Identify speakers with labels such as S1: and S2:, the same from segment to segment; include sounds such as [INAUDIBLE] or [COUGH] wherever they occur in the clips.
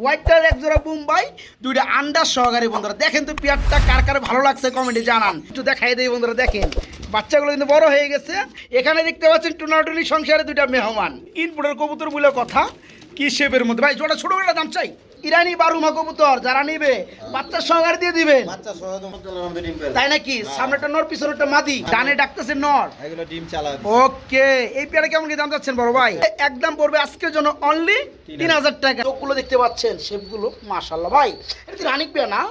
S1: White colour এক জোড়া মুম্বাই দুইটা আন্ডার সহকারী বন্ধুরা। দেখেন তো পেয়ারটা কার কার ভালো লাগছে কমেন্টে জানান। একটু দেখাই দেয় বন্ধুরা, দেখেন। বাচ্চাগুলো কিন্তু বড় হয়ে গেছে। এখানে দেখতে পাচ্ছেন টুনাটুনি সংসারে দুইটা মেহমান। ইনপুটের কবুতর বলে কথা, কি শেপের মধ্যে? ভাই, জোড়া ছোটো দাম চাই। ইরানি বারুমা কবুতর যারা নিবে বাচ্চার সহকারে দিয়ে দিবেন।
S2: পেড়ে।
S1: তাই নাকি? সামনেটা নর পিছনেটা মাদি। ডানে ডাকতেছে নর। ওকে এই পেয়ারা কেমন কি দাম যাচ্ছেন বড় ভাই? একদম পড়বে আজকের জন্য অনলি তিন হাজার। টাকা। চোখগুলো দেখতে পাচ্ছেন শেপগুলো মাশাল্লাহ ভাই। এটা কি রানিক পেয়ার না?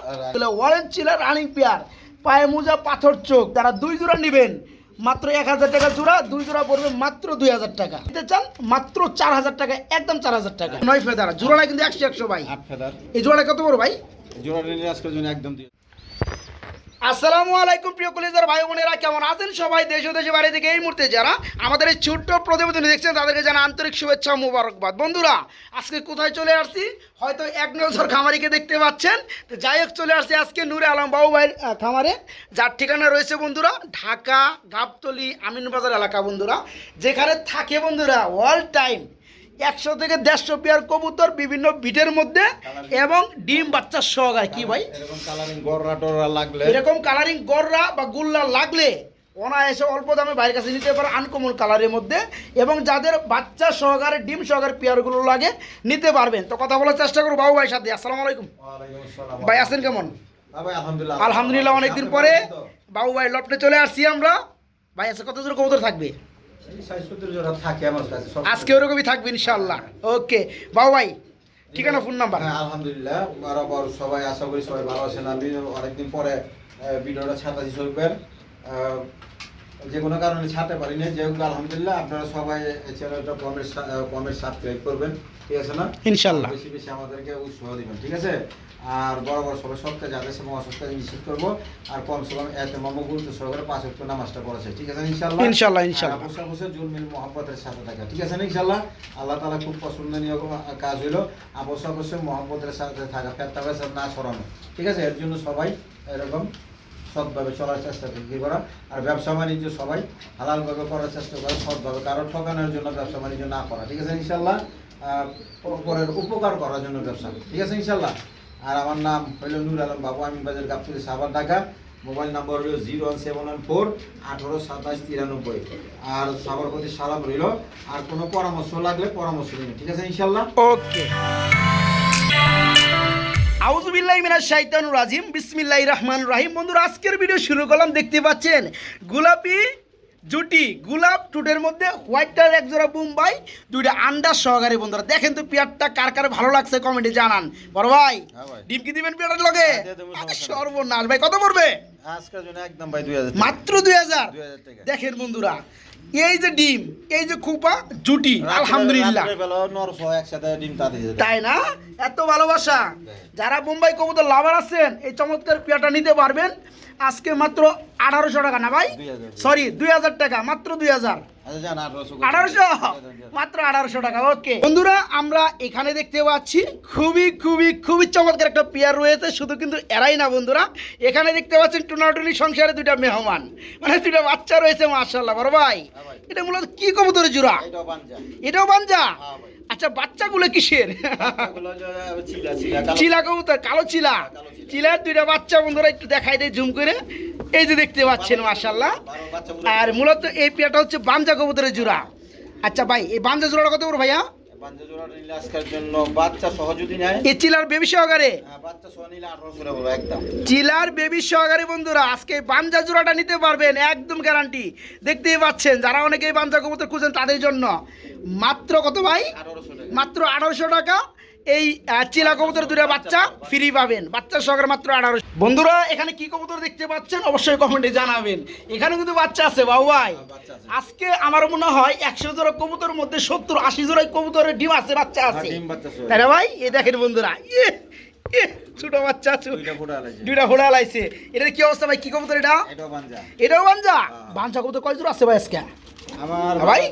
S1: অরেঞ্জ ছিল রানিক পেয়ার পায়ে মোজা পাথর চোখ। তারা দুই জোড়া নেবেন মাত্র এক হাজার টাকা জোড়া দুই জোড়া পড়বে মাত্র দুই হাজার টাকা। নিতে চান মাত্র চার হাজার টাকা একদম চার হাজার টাকা। নয় ফেদার জোড়াটা কিন্তু একশো একশো ভাই।
S2: আট ফেদার।
S1: এই জোড়াটা কত বড় ভাই?
S2: জোড়া আজকের জন্য একদম
S1: আসসালামু আলাইকুম, প্রিয় কলেজের ভাই বোনেরা, কেমন আছেন সবাই? দেশ দেশে বাড়ি থেকে এই মুহূর্তে যারা আমাদের এই ছোট্ট প্রতিবেদন দেখছেন, তাদেরকে জানা আন্তরিক শুভেচ্ছা মুবারকবাদ। বন্ধুরা, আজকে কোথায় চলে আসছি? হয়তো এক নজর খামারিকে দেখতে পাচ্ছেন। তো যাই হোক, চলে আসছি আজকে নূরে আলম বাবু ভাইয়ের খামারে। যার ঠিকানা রয়েছে, বন্ধুরা, ঢাকা, গাবতলি, আমিনবাজার এলাকা, বন্ধুরা। যেখানে থাকে, বন্ধুরা অল টাইম একশো থেকে দেড়শো পেয়ার কবুতর বিভিন্ন বিটের মধ্যে এবং ডিম বাচ্চার সহকারে কি ভাই?
S2: এরকম কালারিং গররা লাগলে।
S1: এরকম কালারিং গররা বা গুল্লা লাগলে অনায়াসে অল্প দামে বাইরের কাছে নিতে পারে আনকমন কালারের মধ্যে। এবং যাদের বাচ্চা সহকারে ডিম সহকারে পেয়ারগুলো লাগে নিতে পারবেন। তো কথা বলার চেষ্টা করব বাবু ভাই সাথে। আসসালামু আলাইকুম। ভাই আছেন কেমন?
S2: হ্যাঁ আলহামদুলিল্লাহ।
S1: আলহামদুলিল্লাহ অনেকদিন পরে বাবু ভাই লপটে চলে আসছি আমরা। ভাই আছে কত জোর কবুতর থাকবে? আজকে ওরকমই থাকবে ইনশাল্লাহ ওকে বাবু ভাই ঠিকানা ফোন নাম্বার
S2: হ্যাঁ আলহামদুলিল্লাহ বরাবর সবাই আশা করি সবাই ভালো আছেন। আমি অনেকদিন পরে ভিডিওটা ছাতাছি শরীফের। যে কোনো কারণে ছাড়তে পারি না যেহেতু আলহামদুলিল্লাহ আপনারা সবাই চ্যানেলটা কমেন্ট কমেন্ট সাবস্ক্রাইব করবেন। ঠিক আছে না?
S1: ইনশাল্লাহ
S2: বেশি বেশি আমাদেরকে উৎসাহ দিবেন। ঠিক আছে? আর বড় বড় সবাই সপ্তাহে যাদের সে মহাসপ্তাহে নিশ্চিত করব। আর কম সে কম এত মম গুরুত্ব সহকারে পাঁচ অক্ট নামাজটা পড়েছে ঠিক আছে ইনশাল্লাহ
S1: ইনশাল্লাহ, ইনশাল্লাহ।
S2: বসে বসে জুল মিল মহব্বতের সাথে থাকা। ঠিক আছে না ইনশাল্লাহ আল্লাহ তালা খুব পছন্দনীয় কাজ হইল। অবশ্যই অবশ্যই মহব্বতের সাথে থাকা ফেরতা ফেরতা না সরানো ঠিক আছে? এর জন্য সবাই এরকম সৎভাবে চলার চেষ্টা করি কি করা? আর ব্যবসা বাণিজ্য সবাই হালালভাবে করার চেষ্টা করে সৎভাবে কারও ঠকানোর জন্য ব্যবসা বাণিজ্য না করা। ঠিক আছে ইনশাল্লাহ পরের উপকার করার জন্য ব্যবসা ঠিক আছে ইনশাল্লাহ আর আমার নাম হইল নূর আলম বাবু, আমি বাজার গাবতুলি সাবার ঢাকা। মোবাইল নাম্বার হলো zero one seven one four আঠারো সাতাশ তিরানব্বই। আর সবার প্রতি সালাম রইল। আর কোনো পরামর্শ লাগলে পরামর্শ দিন ঠিক আছে, ইনশাল্লাহ?
S1: ওকে। আউজুবিল্লাহ রাজিম। বিসমিল্লাহির রহমান রাহিম। বন্ধুরা, আজকের ভিডিও শুরু করলাম। দেখতে পাচ্ছেন, গোলাপি জুটি গোলাপ টুটের মধ্যে হোয়াইটটার এক জোড়া বুম্বাই দুইটা আন্ডার সহকারী বন্ধুরা। দেখেন তো পেয়ারটা কার কার ভালো লাগছে কমেন্টে জানান। বড় ভাই
S2: হ্যাঁ
S1: ডিম কি দিবেন পেয়ারের লগে?
S2: হ্যাঁ।
S1: সর্বনাশ। ভাই কত পড়বে?
S2: আজকের জন্য একদম ভাই দুই হাজার
S1: মাত্র দুই হাজার?
S2: দুই হাজার টাকা।
S1: দেখেন বন্ধুরা এই যে ডিম এই যে খুপা জুটি আলহামদুলিল্লাহ। তাই না? এত ভালোবাসা। যারা মুম্বাই কবুতর লাভার আছেন এই চমৎকার পেয়াটা নিতে পারবেন। আজকে মাত্র আঠারোশো টাকা না ভাই? সরি দুই হাজার টাকা মাত্র দুই হাজার।
S2: আঠারোশো
S1: আঠারোশো? মাত্র আঠারোশো টাকা ওকে। বন্ধুরা আমরা এখানে দেখতে পাচ্ছি খুবই খুবই খুবই চমৎকার একটা পেয়ার রয়েছে শুধু কিন্তু এরাই না বন্ধুরা। এখানে দেখতে পাচ্ছেন টুনাটুনি সংসারে দুইটা মেহমান। মানে দুইটা বাচ্চা রয়েছে মার্শাল্লাহ বড় ভাই।
S2: হ্যাঁ
S1: এটা মূলত কি কবুতরের জোড়া?
S2: এটাও বানজা
S1: এটাও বাঞ্জা
S2: ভাই।
S1: আচ্ছা বাচ্চাগুলো কিসের?
S2: চিলা চিলা কালো-
S1: চিলা কবুতর কালো চিলা। চিলার দুইটা বাচ্চা বন্ধুরা একটু দেখাই দেয় জুম করে। এই যে দেখতে পাচ্ছেন মার্শাল্লাহ আর মূলত এই পেয়াটা হচ্ছে বাঞ্জা কবুতরের জোড়া। আচ্ছা ভাই এই বাঞ্জা জোড়াটা কত করে ভাইয়া? চিলার বেবি সহকারে?
S2: হ্যাঁ,
S1: চিলার বেবি সহকারে বন্ধুরা আজকে বাঞ্জা জোড়াটা নিতে পারবেন একদম গ্যারান্টি দেখতেই পাচ্ছেন যারা অনেকেই বাঞ্জা কবুতর খুঁজেন তাদের জন্য। মাত্র কত ভাই? মাত্র আঠারোশো টাকা। এই চিলা কবুতর দুটো বাচ্চা ফ্রি পাবেন। বাচ্চা সহকারে মাত্র আঠারো বন্ধুরা এখানে কি কবুতর দেখতে পাচ্ছেন? অবশ্যই কমেন্টে জানাবেন। এখানে কিন্তু বাচ্চা আছে বাবু ভাই।
S2: হ্যাঁ, আছে।
S1: আজকে আমার মনে হয় একশো জোড়া কবুতর মধ্যে সত্তর আশি জোড়া কবুতরের ডিম আছে বাচ্চা আছে।
S2: হ্যাঁ, সহ।
S1: তাই ভাই? এ দেখেন বন্ধুরা ছোট বাচ্চা ছো-
S2: দুইটা ফোটা আলাইছে।
S1: দুইটা ঘোড়া লাইছে এটা কি অবস্থা ভাই? কি কবুতর এটা?
S2: এটাও বানজা
S1: এটাও বাঞ্জা?
S2: হ্যাঁ।
S1: বাঞ্জা কবুতর কয় জোড়া আছে ভাই আজকে?
S2: আমার
S1: ভাই?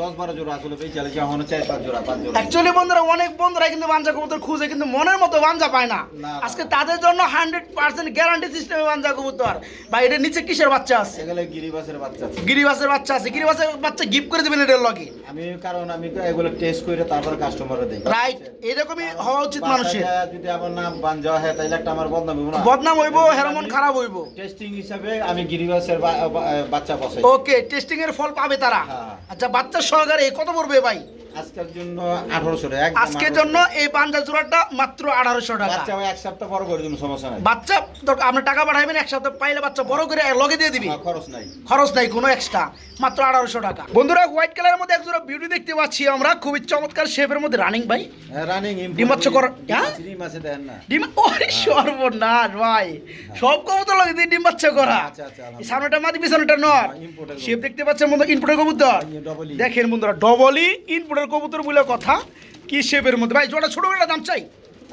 S2: দশ বারো জোড়া আসলে পেয়ে চালিয়েছি চার পাঁচ জোড়া পাঁচ জোড়া।
S1: অ্যাকচুয়ালি বন্ধুরা অনেক বন্ধুরা কিন্তু বাঞ্জা কবুতর খুঁজে কিন্তু মনের মতো বাঞ্জা পায় না।
S2: না,
S1: আজকে তাদের জন্য হান্ড্রেড পার্সেন্ট গ্যারান্টি সিস্টেমে বাঞ্জা কবুতর। বা এটার নিচে কিসের বাচ্চা আছে?
S2: এগুলো গিরিবাসের বাচ্চা আছে।
S1: গিরিবাসের বাচ্চা আছে। গিরিবাসের বাচ্চা গিফট করে দিবেন এটার লগে?
S2: আমি কারণ আমি এগুলো টেস্ট করে তারপরে কাস্টমারে দিই
S1: রাইট এরকমই হওয়া উচিত মানুষের।
S2: যদি আমার নাম হয় তাহলে একটা আমার বদনাম হইবো না?
S1: বদনাম হইব হেরমন খারাপ হইব।
S2: টেস্টিং হিসাবে আমি গিরিবাসের বাচ্চা বসাই।
S1: ওকে টেস্টিং এর ফল পাবে তারা
S2: হ্যাঁ।
S1: আচ্ছা বাচ্চার সহকারে কত পড়বে ভাই
S2: আজকের জন্য আঠারোশো টাকা
S1: আজকের জন্য এই পাঞ্জা জোড়াটা মাত্র আঠারোশো টাকা।
S2: বাচ্চা এক সপ্তাহ পর করে দিব সমস্যা নাই।
S1: বাচ্চা আপনি টাকা পাঠাবেন এক সপ্তাহ পাইলে বাচ্চা বড় করে লগে দিয়ে দিবি।
S2: খরচ নাই।
S1: খরচ নাই কোনো এক্সট্রা মাত্র আঠারোশো টাকা। বন্ধুরা হোয়াইট কালারের মধ্যে বিউটি দেখতে পাচ্ছি আমরা খুবই চমৎকার শেপের মধ্যে রানিং ভাই।
S2: রানিং
S1: ডিম বাচ্চা করা- হ্যাঁ?
S2: ডিম আছে দেখেন না।
S1: ডিম ওরে সর্বনাশ ভাই। সব কবুতর লাগে দিয়ে ডিম বাচ্চা করা।
S2: আচ্ছা, আচ্ছা,
S1: সামনেটা মাদি পিছনেটা নর।
S2: হ্যাঁ, imported
S1: শেপ দেখতে পাচ্ছেন বন্ধু ইনপুটের কবুতর।
S2: E।
S1: দেখেন বন্ধুরা ডবলই ইনপুটের কবুতর বলে কথা কি শেপের মধ্যে? ভাই জোড়া ছোট করে দাম চাই।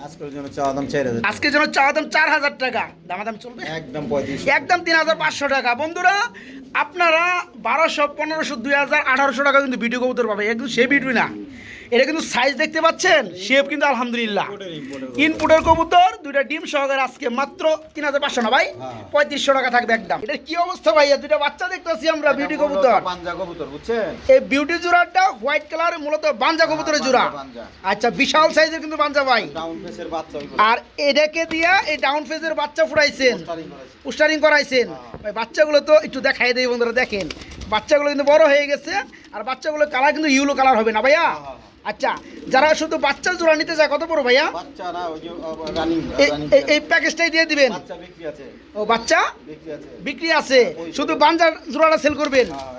S2: আজকের জন্য চাওয়া দাম চার হাজার
S1: আজকে যেন চাওয়া দাম চার হাজার টাকা। দামাদাম চলবে?
S2: একদম
S1: একদম তিন হাজার পাঁচশো টাকা। বন্ধুরা আপনারা বারোশো পনেরোশো দুই হাজার আঠারোশো টাকা কিন্তু ভিডিও কবুতর পাবে। একদম সে ভিডিও না। এটা কিন্তু সাইজ দেখতে পাচ্ছেন শেপ কিন্তু আলহামদুলিল্লাহ। ইনপুটের কবুতর দুইটা ডিম সহকারে আজকে মাত্র তিন হাজার পাঁচশো না ভাই
S2: হ্যাঁ।
S1: পঁয়ত্রিশশো টাকা থাকবে একদম এটা কি অবস্থা ভাইয়া দুইটা বাচ্চা দেখতেছি আমরা বিউটি কবুতর
S2: কবুতর বুঝছেন
S1: এই বিউটি জোড়াটা হোয়াইট কালার মূলত বাঞ্জা কবুতরের জোড়া
S2: হ্যাঁ, বাঞ্জা।
S1: আচ্ছা বিশাল সাইজের কিন্তু বাঞ্জা ভাই। আর এটাকে দিয়া এই ডাউন ফেজের বাচ্চা ফুটাইছেন। পুস্টারিং করাইছেন
S2: হ্যাঁ।
S1: ভাই বাচ্চাগুলো তো একটু দেখাই দেই বন্ধুরা দেখেন বাচ্চাগুলো কিন্তু বড় হয়ে গেছে আর বাচ্চাগুলো কালার কিন্তু ইউলো কালার হবে না ভাইয়া। আচ্ছা যারা শুধু বাচ্চা জোড়া নিতে চায় কত বড় ভাইয়া?
S2: বাচ্চা না ওই যে রানিং
S1: এই- প্যাকেজটাই দিয়ে দিবেন?
S2: বাচ্চা বিক্রি আছে।
S1: ও বাচ্চা?
S2: বিক্রি আছে।
S1: বিক্রি আছে। শুধু বাঞ্জার জোড়াটা সেল করবেন?
S2: হ্যাঁ,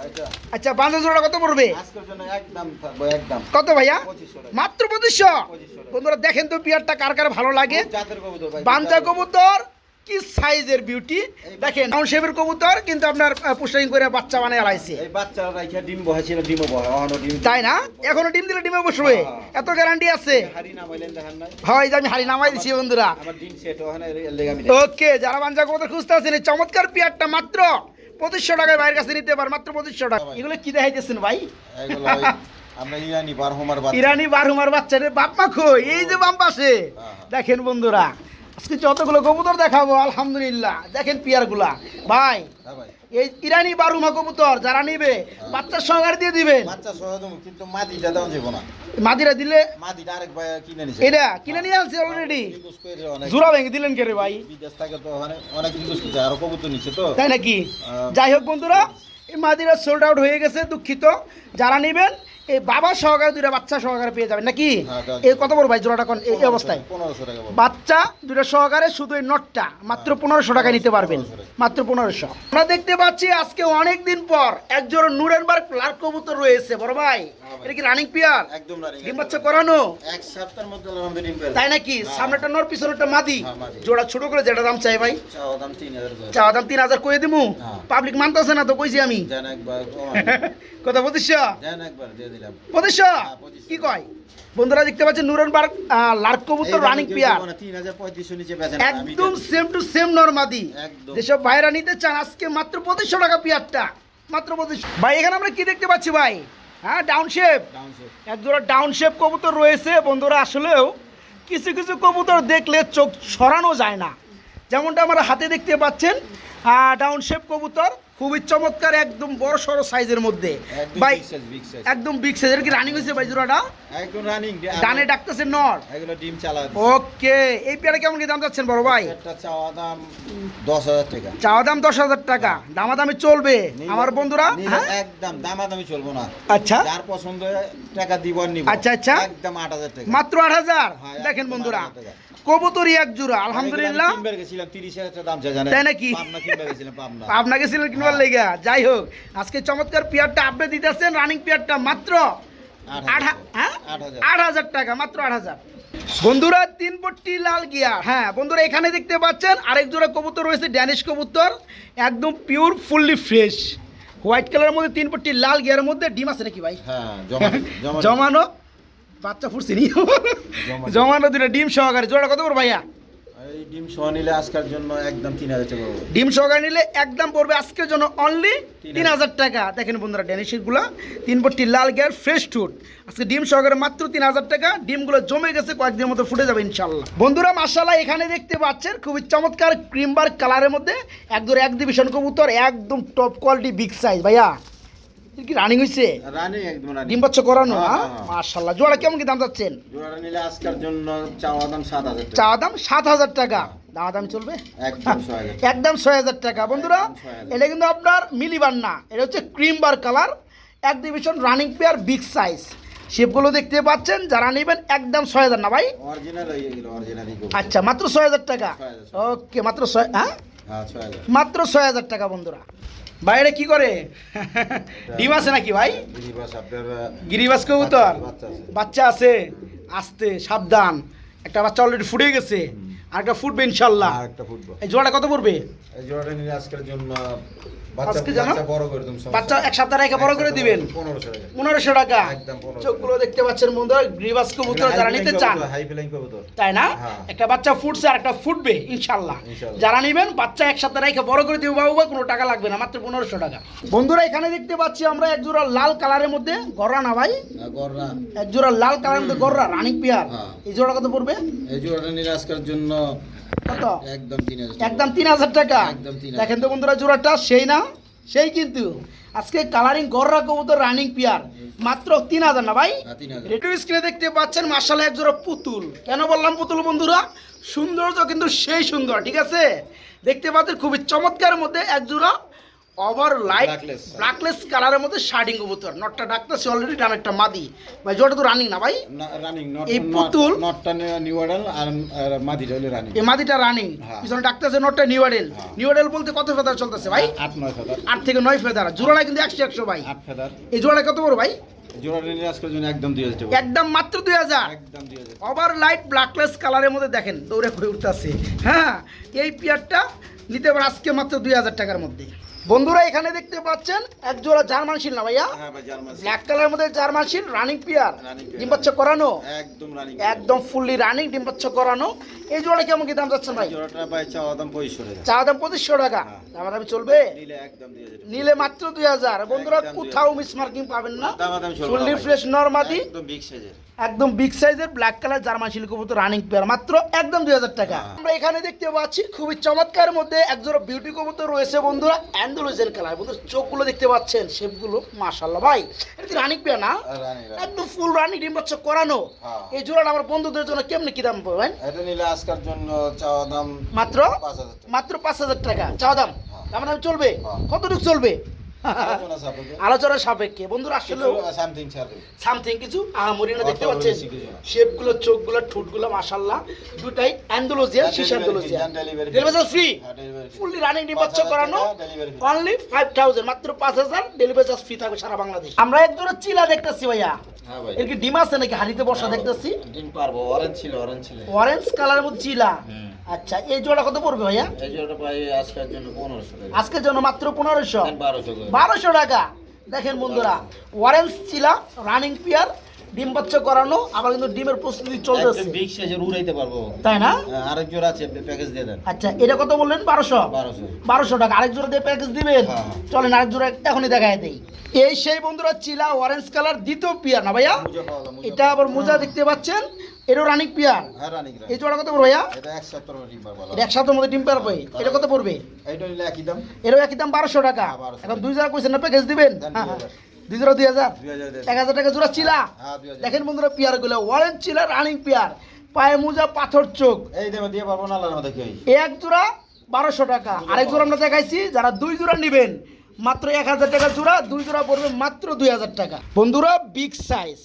S1: আচ্ছা বাঞ্জার জোড়া কত পড়বে?
S2: আজকের জন্য একদম থাকব একদম।
S1: কত ভাইয়া? মাত্র পঁচিশশো?
S2: পঁচিশশো টাকা।
S1: বন্ধুরা দেখেন তো পিয়ারটা কার কার ভালো লাগে। বাঞ্জা কবুতর কি সাইজের বিউটি দেখেন ডাউন শেপের কবুতর কিন্তু আপনার পুস্টারিং করে বাচ্চা বানিয়ে আলাইছে।
S2: এই বাচ্চারা রাইখা ডিম বহাইছিল বহায় অহনো ডিম
S1: তাই না? এখনও ডিম দিলে ডিমে বসবে।
S2: হ্যাঁ।
S1: এত গ্যারান্টি আছে।
S2: হাড়ি নামাইলেন দেখেন নাই।
S1: হয় আমি হাড়ি নামাই দিছি বন্ধুরা।
S2: আমার ডিম সেট ওখানে
S1: ওকে যারা বাঞ্জা কবুতর খুঁজতে আছেন এই চমৎকার পিয়ারটা মাত্র পঁচিশশো টাকায় বাইরের কাছে নিতে পার মাত্র পঁচিশশো টাকা। এগুলো কি দেখাইতেছেন ভাই?
S2: এগুলো আমরা ইরানি বারহমার বাচ্চা।
S1: ইরানি বারহুমার বাচ্চা রে বাপ মা কই? এই যে বাম পাশে।
S2: হ্যাঁ।
S1: দেখেন বন্ধুরা আজকে যতগুলো কবুতর দেখাবো আলহামদুলিল্লাহ। দেখেন পিয়ারগুলা। ভাই
S2: হ্যাঁ
S1: এই ইরানি বারুমা কবুতর যারা নিবে বাচ্চার সহকারে দিয়ে দিবেন।
S2: বাচ্চা কিন্তু মাটিটা দাও যাব না।
S1: মাদিরা দিলে?
S2: মাটিটা আরেক ভাই কিনে নিছে।
S1: এটা কিনে নিয়ে আসছে অলরেডি
S2: করে
S1: জোড়া ভেঙে দিলেন কে রে ভাই?
S2: বিদেশ থেকে তো ওখানে অনেক ইউজ করছে আর কবুতর নিচ্ছে তো।
S1: তাই নাকি? যাই হোক বন্ধুরা এই মাদিরা সোল্ড আউট হয়ে গেছে দুঃখিত। যারা নেবেন এই বাবা সহকারে দুইটা বাচ্চা সহকারে পেয়ে যাবেন নাকি?
S2: হ্যাঁ,
S1: এই কত বড় ভাই জোড়াটা কোন? এই অবস্থায়। বাচ্চা দুটো সহকারে শুধু এই নটটা মাত্র পনেরোশো টাকা নিতে পারবেন। মাত্র পনেরোশো। আমরা দেখতে পাচ্ছি আজকে অনেক দিন পর একজন নুরেনবার্গ লার্ক কবুতর রয়েছে বড় ভাই।
S2: হ্যাঁ
S1: এটা কি রানিং পিয়ার
S2: একদম
S1: ডিম বাচ্চা করানো?
S2: এক সপ্তাহের মধ্যে
S1: তাই নাকি?
S2: হ্যাঁ।
S1: সামনেটা নর পিছনেটা মাদি।
S2: হ্যাঁ।
S1: জোড়া ছোট করে যেটা দাম চাই ভাই।
S2: চাওয়া দাম তিন হাজার করে।
S1: চাওয়া দাম
S2: হ্যাঁ।
S1: পাবলিক মানতেছে না তো কইছি আমি। কথা
S2: দেন একবার [LAUGHS] দিলাম।
S1: পঁচিশশো?
S2: হ্যাঁ, 2500
S1: কি কয়? বন্ধুরা দেখতে পাচ্ছেন নুরেনবার্গ লার্ক কবুতর রানিং পিয়ার। একদম সেম টু সেম নরমাদি। যেসব ভাইরা নিতে চান আজকে মাত্র পঁচিশশো টাকা পিয়ারটা। মাত্র পঁচিশশো। ভাই এখানে আমরা কি দেখতে পাচ্ছি ভাই? হ্যাঁ ডাউন শেপ এক জোড়া ডাউন শেপ কবুতর রয়েছে। বন্ধুরা আসলেও কিছু কিছু কবুতর দেখলে চোখ সরানো যায় না। যেমনটা আমরা হাতে দেখতে পাচ্ছেন ডাউন শেপ কবুতর। খুবই চমৎকার একদম বড় সড়ো সাইজের মধ্যে। ভাই একদম বিগ সাইজের কি রানিং হয়েছে ভাই জোড়াটা?
S2: একদম রানিং
S1: ডানে ডাকতেছে নর।
S2: এগুলো ডিম চালা
S1: ওকে এই পেয়ারা কেমন কি দাম চাচ্ছেন বড় ভাই?
S2: একটা চাওয়া দাম দশ হাজার টাকা।
S1: চাওয়া দাম দশ হাজার টাকা। দামাদামি চলবে। আমার বন্ধুরা হ্যাঁ?
S2: একদম দামাদামি চলবো না।
S1: আচ্ছা।
S2: যার পছন্দ টাকা দিব আর নিব।
S1: আচ্ছা, আচ্ছা।
S2: একদম আট হাজার টাকা।
S1: মাত্র আট হাজার?
S2: হ্যাঁ,
S1: দেখেন বন্ধুরা।
S2: 8,000।
S1: কবুতরি এক জোড়া আলহামদুলিল্লাহ। তাই নাকি? আপনাকে ছিলেন কিনবার
S2: হ্যাঁ।
S1: লেগা। যাই হোক আজকে চমৎকার পিয়ারটা আপনি দিতেছেন রানিং পিয়ারটা মাত্র
S2: আট হাজার।
S1: হ্যাঁ?
S2: আট হাজার।
S1: টাকা মাত্র আট হাজার। বন্ধুরা তিন পট্টি লাল গিয়ার। হ্যাঁ বন্ধুরা এখানে দেখতে পাচ্ছেন আরেক জোড়া কবুতর রয়েছে ড্যানিশ কবুতর একদম পিওর ফুললি ফ্রেশ হোয়াইট কালারের মধ্যে তিন পট্টি লাল গিয়ারের মধ্যে ডিম আছে নাকি ভাই?
S2: হ্যাঁ জমা জমা
S1: জমানো। বাচ্চা ফুটছে নি?
S2: জমানো।
S1: দুটো ডিম সহকারে। জোড়া কত ভাইয়া?
S2: এই ডিম সহ নিলে আজকের জন্য একদম তিন হাজার টাকা পড়বে।
S1: ডিম সহকারে নিলে একদম পড়বে আজকের জন্য অনলি
S2: তিন
S1: হাজার। টাকা। দেখেন বন্ধুরা ড্যানিশিটগুলো তিন পট্টি লাল গিয়ার ফ্রেশ ফুড আজকে ডিম সহকারে মাত্র তিন হাজার টাকা। ডিমগুলো জমে গেছে কয়েকদিনের মধ্যে ফুটে যাবে ইনশাল্লাহ বন্ধুরা মাসাল্লাহ এখানে দেখতে পাচ্ছেন খুবই চমৎকার ক্রিমবার কালারের মধ্যে একদম এক ডিভিশন কবুতর একদম টপ কোয়ালিটি বিগ সাইজ ভাইয়া। কি রানিং হয়েছে
S2: রানি একদম রানি
S1: ডিম বাচ্চা করানো?
S2: হ্যাঁ,
S1: হ্যাঁ। জোড়া কেমন কি দাম যাচ্ছেন
S2: জোড়াটা নিলে আজকের জন্য চাওয়া দাম সাত হাজার টাকা।
S1: দাম টাকা। দাম দাম চলবে?
S2: একদম ছয় হাজার
S1: একদম ছয় হাজার টাকা। বন্ধুরা এটা কিন্তু আপনার মিলিবার না এটা হচ্ছে ক্রিম বার কালার এক division running pair big size শেপগুলো দেখতে পাচ্ছেন যারা নেবেন একদম ছয় হাজার না ভাই? আচ্ছা মাত্র ছয় হাজার টাকা। ওকে মাত্র ছয় হ্যাঁ?
S2: হ্যাঁ
S1: মাত্র ছয় হাজার টাকা বন্ধুরা। বাইরে কি করে? ডিম আছে নাকি ভাই?
S2: গিরিবাস
S1: কবুতর?
S2: বাচ্চা আছে।
S1: আসতে সাবধান। একটা বাচ্চা অলরেডি ফুটে গেছে। আর একটা ফুটবে ইনশাল্লাহ।
S2: আর একটা ফুটবে।
S1: এই জোড়াটা কত পড়বে?
S2: এই জোড়াটা নিয়ে আজকের জন্য
S1: আজকে জানো?
S2: বাচ্চা বড় করে দিন
S1: বাচ্চা এক সপ্তাহ রেখে বড় করে দিবেন।
S2: পনেরোশো টাকা। একদম 1500
S1: চোখগুলো দেখতে পাচ্ছেন বন্ধুরা গ্রিবাস কবুতর যারা নিতে চান।
S2: হাই ফ্লাইং কবুতর।
S1: তাই না?
S2: হ্যাঁ।
S1: একটা বাচ্চা ফুটছে আর একটা ফুটবে ইনশাল্লাহ
S2: ইনশাল্লাহ।
S1: যারা নেবেন বাচ্চা এক সপ্তাহ রেখে বড় করে দিব বাবু কোনো টাকা লাগবে না মাত্র পনেরোশো টাকা। বন্ধুরা এখানে দেখতে পাচ্ছি আমরা এক জোড়া লাল কালারের মধ্যে গররা না ভাই? এক জোড়া লাল কালারের মধ্যে গররা রানিং পিয়ার।
S2: হ্যাঁ।
S1: এই জোড়া কত পড়বে?
S2: এই জোড়াটা নিলে আজকের জন্য
S1: কত?
S2: একদম তিন হাজার টাকা।
S1: একদম তিন হাজার টাকা।
S2: একদম 3,000
S1: দেখেন তো বন্ধুরা জোড়াটা সেই না সেই কিন্তু আজকে কালারিং গররা কবুতর রানিং পিয়ার মাত্র তিন হাজার না ভাই?
S2: হ্যাঁ,
S1: রেডিও স্ক্রিনে দেখতে পাচ্ছেন মার্শাল এক জোড়া পুতুল। কেন বললাম পুতুল বন্ধুরা? সৌন্দর্য কিন্তু সেই সুন্দর ঠিক আছে? দেখতে পাচ্ছেন খুবই চমৎকার মধ্যে এক জোড়া ওভার লাইট ব্ল্যাকলেস কালারের মধ্যে শার্টিং কবুতর। নটটা ডাকতেছে অলরেডি ডান একটা মাদি। ভাই জোড়া তো রানিং না ভাই?
S2: রানিং
S1: এই পুতুল?
S2: নটটা নিউ অর্ডার আর মাদিটা হলে রানিং
S1: এই মাদিটা রানিং
S2: হ্যাঁ।
S1: পিছনে ডাকতেছে নটটা নিউ
S2: হ্যাঁ।
S1: নিউ আডেল বলতে কত ফেদার চলতেছে ভাই?
S2: আট নয় ফেদার
S1: আট থেকে নয় ফেদার জোড়াটা কিন্তু একশো একশো ভাই।
S2: আট ফেদার
S1: এই জোড়াটা কত বড় ভাই?
S2: একদম
S1: মাত্র দুই হাজার। ওভার লাইট ব্ল্যাকলেস কালারের মধ্যে দেখেন দৌড়ে ঘুরে উঠতেছে। হ্যাঁ এই পিয়ারটা নিতে পারে আজকে মাত্র দুই হাজার টাকার মধ্যে। বন্ধুরা এখানে দেখতে পাচ্ছেন এক জোড়া জার্মান শিল না ভাইয়া? ব্ল্যাক কালারের মধ্যে জার্মান শিল রানিং পিয়ার ডিম বাচ্চা করানো?
S2: একদম রানিং
S1: একদম ফুললি রানিং ডিম বাচ্চা করানো। এই জোড়া কেমন কি দাম যাচ্ছেন ভাই?
S2: জোড়াটা ভাই চাওয়া দাম পঁয়ষট্টি টাকা।
S1: চা দাম পঁচিশশো টাকা।
S2: হ্যাঁ।
S1: দাম দামি চলবে?
S2: নিলে একদম দুই হাজার
S1: নিলে মাত্র দুই হাজার। বন্ধুরা কোথাও মিস মার্কিং পাবেন না। ফুললি ফ্রেশ নর্মাদি
S2: একদম বিগ সাইজের
S1: একদম বিগ সাইজের ব্ল্যাক কালার জার্মান কবুতর রানিং পেয়ার মাত্র একদম দুই হাজার টাকা।
S2: হ্যাঁ।
S1: আমরা এখানে দেখতে পাচ্ছি খুবই চমৎকার মধ্যে একজোড়া বিউটি কবুতর রয়েছে বন্ধুরা অ্যান্ডোলোজেন কালার বন্ধু চোখগুলো দেখতে পাচ্ছেন শেপগুলো মাশাল্লাহ ভাই। এটা কি রানিং পেয়ার না? একদম ফুল রানিং ডিম বাচ্চা করানো।
S2: হ্যাঁ।
S1: এই জোড়াটা আমার বন্ধুদের জন্য কেমনে কি দাম পাবেন
S2: এটা নিলে আজকের জন্য চাওয়া দাম
S1: মাত্র? মাত্র পাঁচ হাজার টাকা। চাওয়া দাম?
S2: হ্যাঁ।
S1: দাম দাম চলবে?
S2: হ্যাঁ।
S1: কতটুকু চলবে?
S2: আলোচনা সাপেক্ষে।
S1: বন্ধুরা আসলে
S2: সামথিং
S1: সামথিং কিছু আহামরি না দেখতে পাচ্ছেন?
S2: না।
S1: শেপগুলো চোখগুলো ঠোঁটগুলো মাশাল্লাহ দুটাই অ্যান্ডোলোজিয়া
S2: হ্যাঁ,
S1: শিশ অ্যান্ডোলোজিয়া। ডেলিভারি ফ্রি
S2: হ্যাঁ।
S1: ফুললি রানিং বাচ্চা করানো। অনলি ফাইভ থাউজেন্ড মাত্র পাঁচ হাজার ডেলিভারি চার্জ ফ্রি থাকবে সারা বাংলাদেশ। আমরা এক জোড়া চিলা দেখতেছি ভাইয়া।
S2: হ্যাঁ ভাই।
S1: এর কি ডিম আছে নাকি? হাড়িতে বসা দেখতেছি।
S2: ডিম পারব অরেঞ্জ ছিল অরেঞ্জ ছিল।
S1: অরেঞ্জ কালারের মধ্যে চিলা। আচ্ছা এই জোড়া কত পড়বে ভাইয়া?
S2: এই জোড়াটা পাই আজকের জন্য পনেরোশো টাকা।
S1: আজকের জন্য মাত্র পনেরোশো?
S2: বারোশো করে।
S1: বারোশো টাকা। দেখেন বন্ধুরা অরেঞ্জ চিলা রানিং পিয়ার ডিম বাচ্চা করানো আবার কিন্তু ডিমের প্রস্তুতি চলতেছে।
S2: বিগ সাইজের উড়াইতে পারব।
S1: তাই না?
S2: হ্যাঁ, আরেক জোড়া আছে প্যাকেজ দিয়ে দেন।
S1: আচ্ছা এটা কত বললেন? বারোশো?
S2: বারোশো।
S1: বারোশো টাকা। আরেক জোড়া দিয়ে প্যাকেজ দিবেন?
S2: হ্যাঁ, হ্যাঁ।
S1: চলেন আরেক জোড়া এখনই দেখায় দেই। এই সেই বন্ধুরা চিলা অরেঞ্জ কালার দ্বিতীয় পিয়ার না ভাইয়া? এটা আবার মোজা দেখতে পাচ্ছেন? এরও রানিং পিয়ার
S2: হ্যাঁ রানিং
S1: এই জোড়া কত পড়বে ভাইয়া?
S2: এটা এক সপ্তাহ ডিম পারব
S1: এটা একসাথে মধ্যে ডিম পারবে এটা কত পড়বে?
S2: এইটা নিলে একই দাম।
S1: এরও একই দাম বারোশো টাকা।
S2: 1200
S1: এখন দুই হাজার কইছেন না প্যাকেজ দিবেন?
S2: দেন 2000
S1: হ্যাঁ। দুই জোড়া দুই হাজার
S2: দুই হাজার। দেন।
S1: এক হাজার টাকা জোড়া চিলা।
S2: দুই হাজার।
S1: দেখেন বন্ধুরা পিয়ারগুলো। অরেঞ্জ চিলা রানিং পিয়ার পায়ে মোজা পাথর চোখ।
S2: এই দেবে দিয়ে পারব না আল্লাহর মধ্যে কি
S1: এক জোড়া বারোশো টাকা। আরেক জোড়া আমরা দেখাইছি যারা দুই জোড়া নেবেন মাত্র এক হাজার টাকা জোড়া দুই জোড়া পড়বে মাত্র দুই হাজার টাকা। বন্ধুরা বিগ সাইজ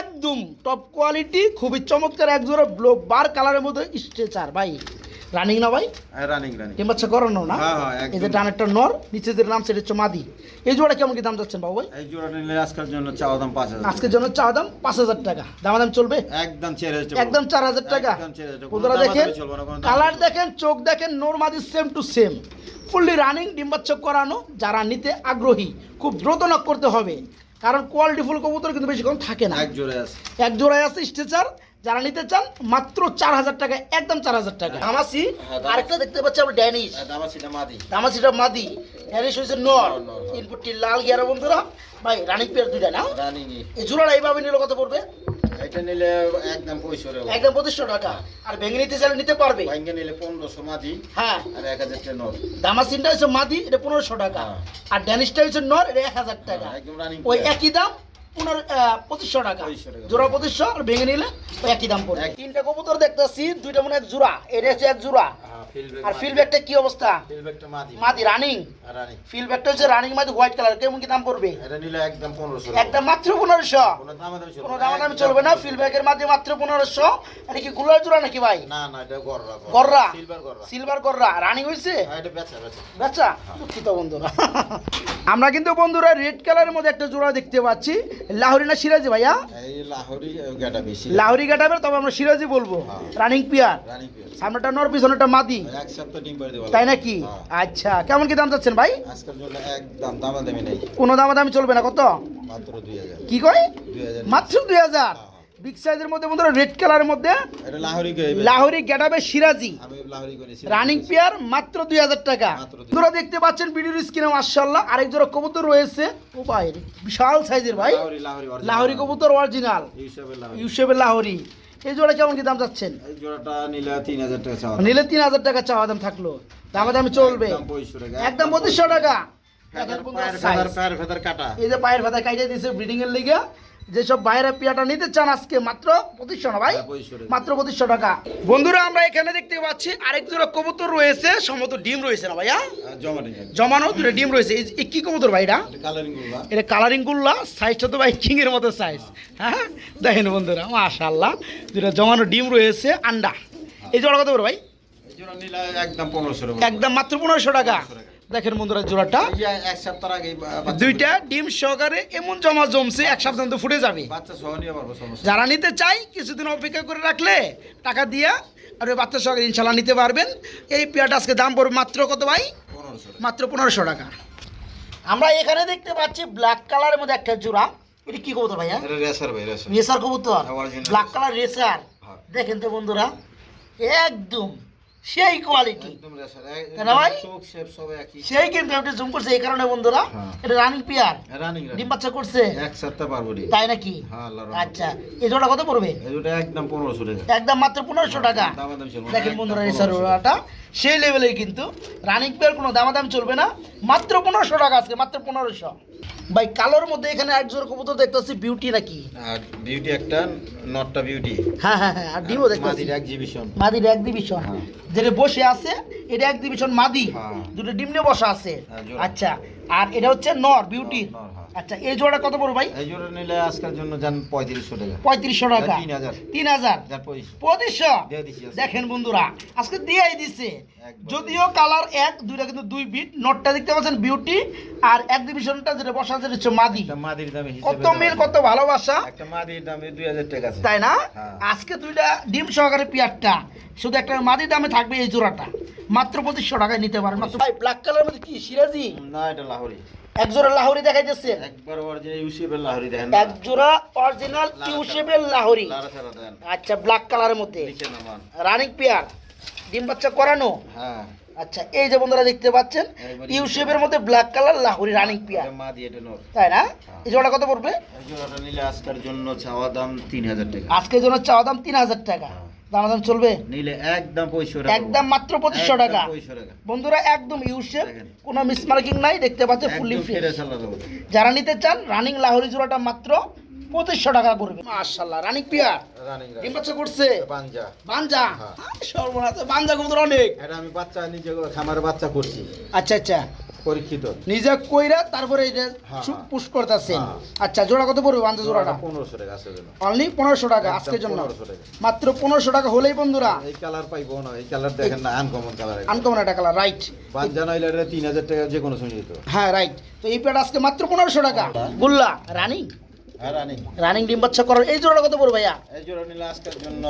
S1: একদম টপ কোয়ালিটি খুবই চমৎকার এক জোড়া ব্লো বার কালারের মধ্যে স্ট্রেচার ভাই। রানিং না ভাই?
S2: হ্যাঁ রানিং রানিং
S1: ডিম বাচ্চা করানো না?
S2: হ্যাঁ, হ্যাঁ।
S1: এই যে ডান একটা নর নিচে যে নাম সেটা হচ্ছে মাদি। এই জোড়া কেমন কি দাম যাচ্ছেন বাবু ভাই?
S2: এই জোড়াটা নিলে আজকের জন্য চাওয়া দাম পাঁচ হাজার
S1: আজকের জন্য চা দাম পাঁচ হাজার টাকা। দাম দাম চলবে?
S2: একদম চার হাজার
S1: একদম চার হাজার টাকা।
S2: একদম 4,000 টাকা।
S1: বন্ধুরা। দেখেন কালার দেখেন চোখ দেখেন নোরমাদি same to same fully running ডিম্বাচ্ছক করানো যারা নিতে আগ্রহী খুব দ্রুত করতে হবে। কারণ কোয়ালিটি ফুল কবুতর কিন্তু বেশিক্ষণ থাকে না।
S2: এক জোড়া আছে।
S1: এক জোড়ায় আছে স্ট্রেচার যারা নিতে চান মাত্র চার হাজার টাকা একদম চার হাজার টাকা। দামাসি
S2: হ্যাঁ, দামাসি।
S1: আরেকটা দেখতে পাচ্ছি আমরা ড্যানিশ
S2: আমার সেটা মাদি।
S1: দামাসিটা মাদি। ড্যানিশ হয়েছে নর।
S2: নর, হ্যাঁ।
S1: ইনপুটটি লাল গিয়ারা বন্ধুরা। ভাই রানিক পেয়ার দুইটা না? এই জোড়াটা এইভাবে নিলে কত পড়বে?
S2: এটা নিলে একদম
S1: একদম পঁচিশশো টাকা। আর ভেঙে নিতে চাইলে নিতে পারবে।
S2: নিলে পনেরোশো মাদি।
S1: হ্যাঁ।
S2: আর এক হাজার টাকা নর।
S1: দামাসিনটা হচ্ছে মাদি এটা পনেরোশো টাকা।
S2: হ্যাঁ।
S1: আর ড্যানিশটা হচ্ছে নর এটা এক হাজার টাকা।
S2: হ্যাঁ, রানিং
S1: ওই একই দাম পনেরো পঁচিশশো টাকা।
S2: 2500
S1: জোড়া পঁচিশশো আর ভেঙে নিলে একই দাম পড়বে। তিনটা কবুতর দেখতেছি দুইটা মনে হয় এক জোড়া এটা হচ্ছে এক জোড়া। আর ফিল ব্যাগটা কি অবস্থা?
S2: মাদি।
S1: মাদি রানিং ফিল ব্যাগটা হচ্ছে রানিং মাদি হোয়াইট কালার কেমন কি দাম পড়বে?
S2: এটা নিলে একদম
S1: মাত্র
S2: কোনো দাম দামি চলবে
S1: কোনো
S2: না,
S1: দাম চলবে না ফিল ব্যাগের মাধ্যমে মাত্র এটা কি গুলার জোড়া নাকি ভাই?
S2: না না এটা গররা
S1: গররা।
S2: সিলভার গররা।
S1: সিলভার গররা। রানিং হয়েছে
S2: হ্যাঁ, এটা বেচা বেচা।
S1: বাচ্চা দুঃখিত বন্ধুরা। আমরা কিন্তু বন্ধুরা রেড কালারের মধ্যে একটা জোড়া দেখতে পাচ্ছি। লাহোরি না সিরাজি ভাইয়া?
S2: লাহোরি গাটা বেশি।
S1: লাহোরি কাটাবে তবে আমরা সিরাজি বলব। রানিং পিয়ার সামনেটা নর পিছনেটা মাদি। তাই নাকি?
S2: হ্যাঁ।
S1: আচ্ছা কেমন কি দাম চাচ্ছেন ভাই? কোনো দাম দামি চলবে না কত?
S2: মাত্র
S1: কি কয়? মাত্র দুই হাজার। বিগ সাইজের মধ্যে বন্ধুরা রেড কালারের মধ্যে
S2: এটা লাহোরি
S1: লাহোরি গেটাবে সিরাজি।
S2: আমি লাহোরি করেছি
S1: রানিং পেয়ার মাত্র দুই হাজার টাকা। বন্ধুরা দেখতে পাচ্ছেন ভিডিওর স্ক্রিনে মার্শাল্লাহ আরেক জোড়া কবুতর রয়েছে। ও ভাই বিশাল সাইজের ভাই।
S2: লাহোরি লাহোরি original।
S1: লাহোরি কবুতর অরিজিনাল
S2: এই লাহোরি।
S1: ইউসেফের লাহোরি। এই জোড়া কেমন কি দাম চাচ্ছেন?
S2: এই জোড়াটা নিলে তিন হাজার টাকা চাওয়া
S1: নিলে তিন হাজার টাকা চাওয়া দাম থাকল। দামে দামে চলবে।
S2: একদম পঁয়ষট্টি টাকা।
S1: একদম পঁচিশশো টাকা।
S2: ফেদার পায়ের ফেদার কাটা।
S1: এই যে পায়ের ভাতা কাইটে দিয়েছে ব্রিডিং এর লিগে। যেসব বাইরে পিয়াটা নিতে চান আজকে মাত্র পঁচিশশো না ভাই
S2: হ্যাঁ, 2500 টাকা।
S1: মাত্র পঁচিশশো টাকা। বন্ধুরা আমরা এখানে দেখতে পাচ্ছি আরেক জোড়া কবুতর রয়েছে সম্ভবত ডিম রয়েছে না ভাইয়া?
S2: নেই
S1: জমানো দুটো ডিম রয়েছে। এই- কি কবুতর ভাই এটা? এটা কালারিং গুল্লা। সাইজটা তো ভাই কিং এর মতো সাইজ হ্যাঁ দেখেন বন্ধুরা মাশাআল্লাহ। দুটো জমানো ডিম রয়েছে আন্ডা। এই জোড়া কত করে ভাই?
S2: একদম
S1: মাত্র পনেরোশো টাকা। দেখেন বন্ধুরা জোড়াটা।
S2: এক সপ্তাহ আগে
S1: দুইটা। ডিম সহকারে এমন জমা জমছে এক সপ্তাহ তো ফুটে যাবে।
S2: বাচ্চা সহ নিয়ে পারব সমস্যা
S1: যারা নিতে চাই কিছুদিন অপেক্ষা করে রাখলে টাকা দিয়ে আর ওই বাচ্চা সহকারে ইনশাল্লাহ নিতে পারবেন। এই পেয়ারটা আজকে দাম পড়বে মাত্র কত ভাই? মাত্র পনেরোশো টাকা। আমরা এখানে দেখতে পাচ্ছি ব্ল্যাক কালারের মধ্যে একটা জোড়া। এটা কি কবুতর ভাইয়া?
S2: রেসার ভাই রেসার
S1: কবুতর। Black colour racer. দেখেন তো বন্ধুরা একদম সেই কোয়ালিটি সেই কিন্তু আপনি জুম করছে এই কারণে বন্ধুরা
S2: হ্যাঁ।
S1: এটা রানিং পিয়ার
S2: রানিং
S1: ডিম বাচ্চা করছে।
S2: এক সপ্তাহ পারব
S1: তাই নাকি?
S2: হ্যাঁ
S1: আচ্ছা এই জোড়া কত পড়বে?
S2: একদম পনেরোশো টাকা।
S1: একদম মাত্র পনেরোশো টাকা। দেখেন বন্ধুরা
S2: 1500
S1: রেসার ওড়াটা সেই লেভেলের কিন্তু রানিং পেয়ার কোনো দামাদাম চলবে না। মাত্র পনেরোশো টাকা আজকে মাত্র পনেরোশো। ভাই কালোর মধ্যে এখানে এক জোড়া কবুতর দেখতেছি বিউটি নাকি?
S2: আর বিউটি একটা নটটা বিউটি
S1: হ্যাঁ হ্যাঁ হ্যাঁ আর ডিমও দেখতেছি।
S2: মাদির এক্সিবিশন
S1: মাদির এক ডিভিশন
S2: হ্যাঁ।
S1: যেটা বসে আছে এটা এক ডিভিশন মাদি।
S2: হ্যাঁ।
S1: দুটো ডিম নিয়ে বসা আছে।
S2: হ্যাঁ,
S1: আচ্ছা আর এটা হচ্ছে নর বিউটি। আচ্ছা এই জোড়া কত ভাই?
S2: এই জোড়া নিলে আজকের জন্য যান পঁয়ত্রিশশো টাকা।
S1: পঁয়ত্রিশশো টাকা।
S2: তিন হাজার।
S1: তিন হাজার?
S2: পঁচিশশো।
S1: দেখেন বন্ধুরা আজকে দিয়েই দিছে। যদিও কালার এক দুইটা কিন্তু দুই বিট। নটটা দেখতে পাচ্ছেন বিউটি আর এক ডিভিশনটা যেটা বসা আছে হচ্ছে মাদি।
S2: মাদির দামে
S1: কত মিল কত ভালোবাসা।
S2: একটা মাদির দামে দুই হাজার টাকা
S1: তাই না?
S2: হ্যাঁ।
S1: আজকে দুইটা ডিম সহকারে পিয়ারটা। শুধু একটা মাদি দামে থাকবে এই জোড়াটা। মাত্র পঁচিশশো টাকায় নিতে পারেন। মাত্র ভাই ব্ল্যাক কালার মধ্যে কি সিরাজি?
S2: না এটা লাহোরি।
S1: এক জোড়া লাহোরি দেখাইতেছেন
S2: একবার অরিজিনাল ইউসিএফের লাহোরি দেখেন
S1: এক জোড়া অরিজিনাল ইউসেফের লাহোরি। আচ্ছা ব্ল্যাক কালারের মধ্যে। রানিং পেয়ার ডিম বাচ্চা করানো?
S2: হ্যাঁ।
S1: আচ্ছা এই যে বন্ধুরা দেখতে পাচ্ছেন ইউসেফের মধ্যে ব্ল্যাক কালার লাহোরি রানিং
S2: নর
S1: তাই না? এই জোড়া কত পড়বে?
S2: এই জোড়াটা নিলে আজকের জন্য চাওয়া দাম তিন হাজার টাকা।
S1: আজকের জন্য চাওয়া দাম তিন হাজার টাকা। দাম দাম চলবে?
S2: নিলে একদম টাকা
S1: একদম মাত্র পঁচিশশো টাকা। বন্ধুরা একদম ইউসেফ কোনো মিসমার্কিং নাই দেখতে
S2: চালা দেবো
S1: যারা নিতে চান রানিং লাহোরি জোড়াটা মাত্র পঁচিশশো টাকা পড়বে মাশাল্লাহ রানিং পেয়ার
S2: রানিং
S1: ডিম বাচ্চা করছে?
S2: পাঞ্জা
S1: বাঞ্জা।
S2: হ্যাঁ।
S1: সর্বনাশ বাঞ্জা কবুতর অনেক।
S2: এটা আমি বাচ্চা নিজে খামারে বাচ্চা করছি।
S1: আচ্ছা আচ্ছা।
S2: পরীক্ষিত।
S1: নিজে কইরা তারপরে এটা
S2: হ্যাঁ, হ্যাঁ।
S1: পুশ করতেছেন।
S2: হ্যাঁ।
S1: আচ্ছা জোড়া কত পড়বে জোড়াটা?
S2: পনেরোশো টাকা জন্য
S1: অনলি পনেরোশো টাকা আজকের জন্য। মাত্র পনেরোশো টাকা হলেই বন্ধুরা।
S2: এই কালার পাইবো না এই কালার দেখেন না আনকমন কালার
S1: আনকমন একটা কালার রাইট
S2: পাঞ্জা নইলে এটা তিন হাজার টাকা যে কোনো সময় যেত
S1: হ্যাঁ রাইট তো এই প্যাড আজকে মাত্র পনেরোশো টাকা। গুল্লা রানিং
S2: রানিং
S1: রানিং ডিম বাচ্চা করার এই জোড়াটা কত পড়বে ভাইয়া?
S2: এই জোড়া নিলে আজকের জন্য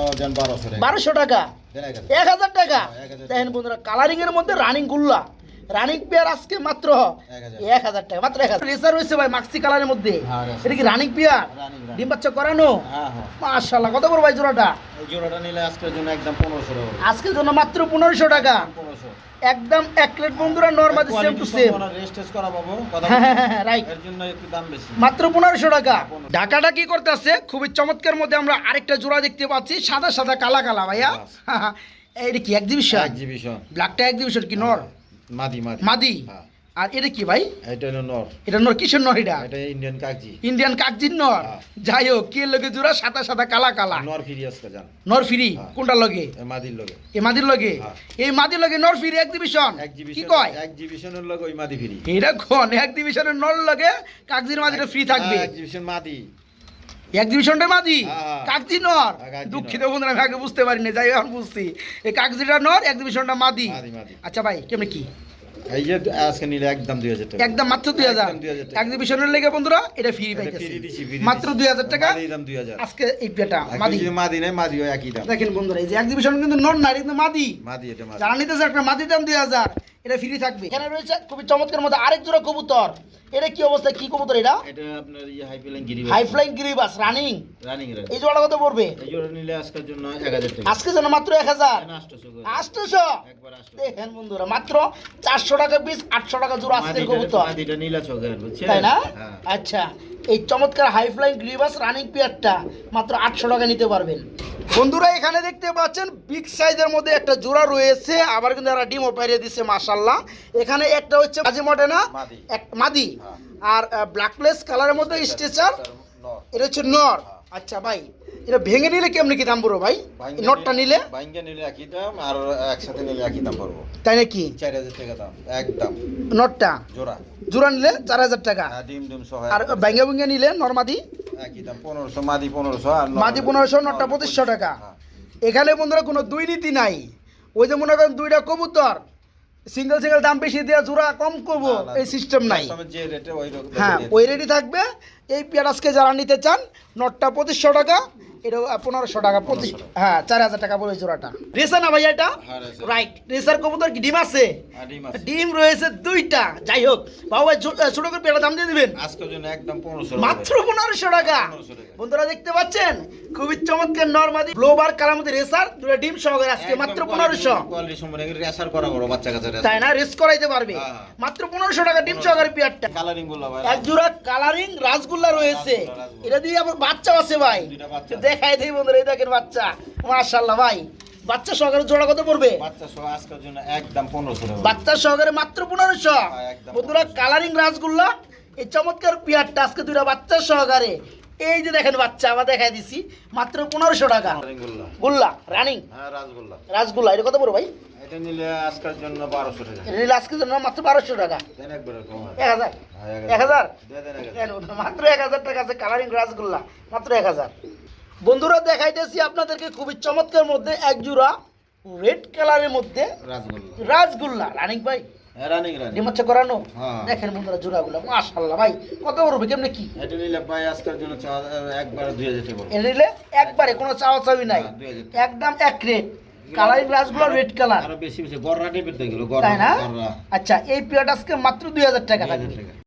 S2: বারোশো টাকা। এক হাজার
S1: টাকা। দেখেন বন্ধুরা কালারিং এর মধ্যে রানিং গুল্লা। রানিং পেয়ার আজকে মাত্র
S2: এক হাজার।
S1: টাকা মাত্র এক হাজার। রেসার রয়েছে ভাই মাক্সি কালারের মধ্যে।
S2: হ্যাঁ,
S1: এটা কি রানিং পেয়ার। ডিম বাচ্চা করানো?
S2: হ্যাঁ হ্যাঁ।
S1: মাশাল্লাহ কত বড় ভাই জোড়াটা?
S2: জোড়াটা নিলে আজকের জন্য একদম পনেরোশো টাকা।
S1: আজকের জন্য মাত্র পনেরোশো টাকা। একদম এক প্লেট বন্ধুরা নর্মাল সেম টু সেম
S2: করা পাবো কথা
S1: রাইট
S2: এর জন্য একটু দাম বেশি।
S1: মাত্র পনেরোশো টাকা।
S2: পনেরো।
S1: ঢাকাটা কি করতেছে খুবই চমৎকার মধ্যে আমরা আরেকটা জোড়া দেখতে পাচ্ছি সাদা সাদা কালা কালা ভাইয়া। এটা কি এক্সিবিশন
S2: এক্সিবিশন
S1: ব্ল্যাকটা এক্সিবিশন কি নর?
S2: মাদি মাদি।
S1: মাদি।
S2: হ্যাঁ।
S1: আর এটা কি ভাই?
S2: এটা হলো নর।
S1: এটা নর কিসের নর এটা?
S2: এটা ইন্ডিয়ান কাগজি
S1: ইন্ডিয়ান কাকজির নর।
S2: হ্যাঁ।
S1: যাই হোক কি লগে জোড়া? সাদা সাদা কালা কালা।
S2: নর ফিরি আজকে জান।
S1: নর ফ্রি?
S2: হ্যাঁ।
S1: কোনটা লগে?
S2: এ মাদির লগে।
S1: এই মাদির লগে। এই মাদির লগে নর ফ্রি এক্সিবিশন কি কয়?
S2: এক্সিবিশনের লগে ওই মাদি ফিরি।
S1: এটা কোন? এক্সিবিশনের নর লগে কাকজির মাদিটা ফ্রি থাকবে।
S2: এক্সিবিশন মাদি।
S1: এক্সিবিশনটা মাদি
S2: হ্যাঁ।
S1: কাকজি নর।
S2: হ্যাঁ,
S1: দুঃখিত বন্ধুরা আমি আগে বুঝতে পারিনি যাই এখন বুঝছি। এই কাকজিটা নর এক্সিবিশনটা মাদি আচ্ছা ভাই কেমনে কি?
S2: এই যে আজকে নিলে একদম দুই হাজার টাকা।
S1: একদম মাত্র দুই হাজার।
S2: একদম 2000
S1: এক্সিবিশনের লেগে বন্ধুরা এটা ফ্রি পাইতেছি। মাত্র
S2: দিছি।
S1: দুই হাজার টাকা।
S2: মাদির দাম
S1: আজকে এই পেটা মাদি
S2: মাদি নেই মাদি ওই একই দাম।
S1: দেখেন বন্ধুরা এই যে এক্সিবিশন কিন্তু নর না কিন্তু মাদি
S2: মাদি এটা মাদি
S1: যারা নিতেছে একটা মাদি দাম দুই হাজার। এটা ফ্রি থাকবে। এখানে রয়েছে খুবই চমৎকার মধ্যে আরেক জোড়া কবুতর। এটা কি অবস্থা? কি কবুতর এটা?
S2: এটা আপনার ইয়ে হাই ফ্লাইং গিরি
S1: হাই ফ্লাইং গিরিবাস রানিং
S2: রানিং
S1: এই জোড়া কত পড়বে?
S2: এই জোড়া নিলে আজকের জন্য এক হাজার টাকা।
S1: আজকে যেন মাত্র এক হাজার?
S2: এখানে 800 করে।
S1: আটশোশো?
S2: একবার 800
S1: দেখেন বন্ধুরা মাত্র চারশো টাকা পিস আটশো টাকা জোড়া আজকের কবুতর।
S2: মাদিটা নীলা চোখের বুঝছেন?
S1: তাই না?
S2: হ্যাঁ।
S1: আচ্ছা এই চমৎকার হাই ফ্লাইং গ্রিবাস রানিং পেয়ারটা মাত্র আটশো টাকা নিতে পারবেন। বন্ধুরা এখানে দেখতে পাচ্ছেন বিগ সাইজের মধ্যে একটা জোড়া রয়েছে আবার কিন্তু এরা ডিমও পাইরে দিছে মাশাল্লাহ এখানে একটা হচ্ছে মাঝে মটে না?
S2: মাদি।
S1: এক মাদি।
S2: হ্যাঁ।
S1: আর ব্ল্যাক প্লেস কালারের মধ্যে স্ট্রেচার এটা হচ্ছে নর। আচ্ছা ভাই এটা ভেঙে নিলে কেমনি কি দাম পড়ব ভাই? নটটা নিলে?
S2: ভাইঙ্গা নিলে একই দাম আর একসাথে নিলে একই দাম পড়ব।
S1: তাই নাকি?
S2: চার হাজার টাকা দাম একদম।
S1: নটটা?
S2: জোড়া।
S1: জোড়া নিলে চার হাজার টাকা।
S2: হ্যাঁ, ডিম ডিম সহ
S1: আর ভেঙে ভেঙে নিলে নর্মাদি?
S2: একই দাম পনেরোশো মাদি পনেরোশো আর
S1: মাদি পনেরোশো নটটা পঁচিশশো টাকা।
S2: হ্যাঁ।
S1: এখানে বন্ধুরা কোনো দুই নীতি নাই। ওই যে মনে করেন দুইটা কবুতর সিঙ্গেল সিঙ্গেল দাম বেশি দেওয়া জোড়া কম করব এই সিস্টেম নাই।
S2: সবসময় যে রেটে ওই রকম
S1: হ্যাঁ ওই রেডি থাকবে। এই পেয়ারাজকে যারা নিতে চান নটটা পঁচিশশো টাকা এটা পনেরোশো টাকা পঁচিশ হ্যাঁ চার হাজার টাকা পড়বে জোড়াটা। রেসা না ভাই এটা?
S2: হ্যাঁ,
S1: রাইট রেসার কবুতর কি? ডিম আছে?
S2: ডিম
S1: রয়েছে দুইটা। যাই হোক বাবু ভাই ছোট করে পেয়ারা দাম দিয়ে দিবেন?
S2: আজকের জন্য একদম পনেরোশো
S1: মাত্র পনেরোশো টাকা।
S2: 1500 টাকা।
S1: বন্ধুরা দেখতে পাচ্ছেন? খুবই চমৎকার নর্মাদি গ্লোবার কালার মধ্যে রেসার। দুটো ডিম সহকারে আজকে মাত্র পনেরোশো।
S2: রেসার করা বড় বাচ্চা কাচ্চা
S1: তাই না? রেস করাইতে পারবে।
S2: হ্যাঁ।
S1: মাত্র পনেরোশো টাকা ডিম সহকারে পেয়ারটা।
S2: কালারিং
S1: এক জোড়া কালারিং রাসগুল্লা রয়েছে। এটা দিয়ে আবার বাচ্চা আছে ভাই। দেখাই দিই বন্ধুরা এই দেখেন বাচ্চা। মাশাল্লাহ ভাই বাচ্চা সহকারে জোড়া কত পড়বে?
S2: বাচ্চা সহ আজকের জন্য একদম পনেরোশো টাকা।
S1: বাচ্চা সহকারে মাত্র পনেরোশো।
S2: হ্যাঁ, একদম
S1: বন্ধুরা কালারিং রাসগুল্লা এই চমৎকার পেয়ারটা আজকে দুইটা বাচ্চা সহকারে। এই যে দেখেন বাচ্চা আবার দেখাই দিছি মাত্র পনেরোশো টাকা। গুল্লা। রানিং
S2: হ্যাঁ রাসগোল্লা।
S1: রাসগুল্লা এটা কত পড়বে ভাই?
S2: এটা নিলে আজকের জন্য বারোশো টাকা।
S1: নিলে আজকে জন্য মাত্র বারোশো টাকা।
S2: দেন একবার কম হয়।
S1: এক হাজার?
S2: হ্যাঁ, দেন
S1: মাত্র এক হাজার টাকা আছে কালারিং রাসগুল্লা মাত্র এক হাজার। বন্ধুরা দেখাইতেছি আপনাদেরকে খুবই চমৎকার মধ্যে এক জোড়া রেড কালারের মধ্যে
S2: রাসগোল্লা।
S1: রাসগুল্লা। রানিং ভাই?
S2: হ্যাঁ,
S1: করানো?
S2: হ্যাঁ।
S1: দেখেন বন্ধুরা জোড়াগুলো মাশাল্লাহ ভাই। কত করবে কেমনে কি?
S2: এটা নিলে ভাই আজকের জন্য চা- দুই হাজার
S1: এটা নিলে একবারে কোনো চাওয়া চাওয়ি নাই
S2: হাজার।
S1: একদম এক রেট কালারিং রেড কালার
S2: আরও বেশি বেশি গররা টিপের দেখল গররা
S1: তাই না? আচ্ছা এই পেয়ারটা আজকে মাত্র দুই হাজার টাকা
S2: দুই হাজার
S1: থাকবে।
S2: টাকা।